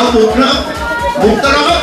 กข่าวสาวบุกนะครับบุกตลอด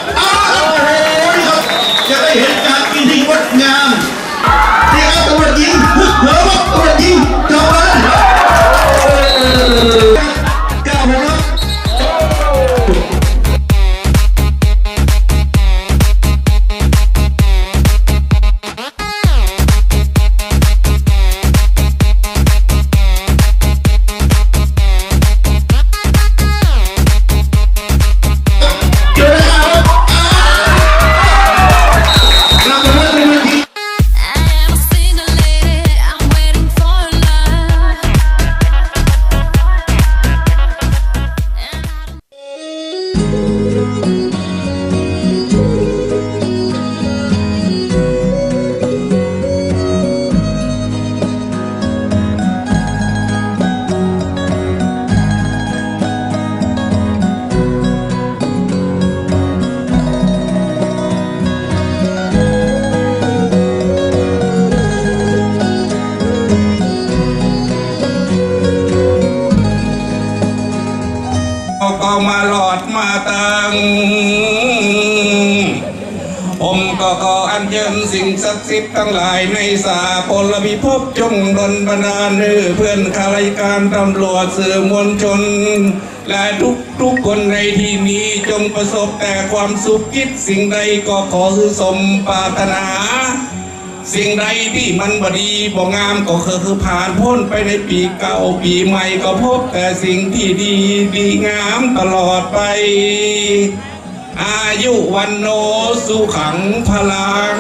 มาหลอมาตังผมก็ขออัญเชิญสิ่งศักดิ์สิทธิ์ทั้งหลายในสากลพิภพจงดลบันดาลให้เพื่อนข้ารายการตำรวจสื่อมวลชน และทุกทุกๆคนในที่นี้จงประสบแต่ความสุขคิดสิ่งใดก็ขอคือสมปรารถนา สิ่งใดที่มันบดีบ่งามก็คือคือผ่านพ้นไปในปีเก่าปีใหม่ก็พบแต่สิ่งที่ดีดีงามตลอดไป อายุวันโนสุขังพลัง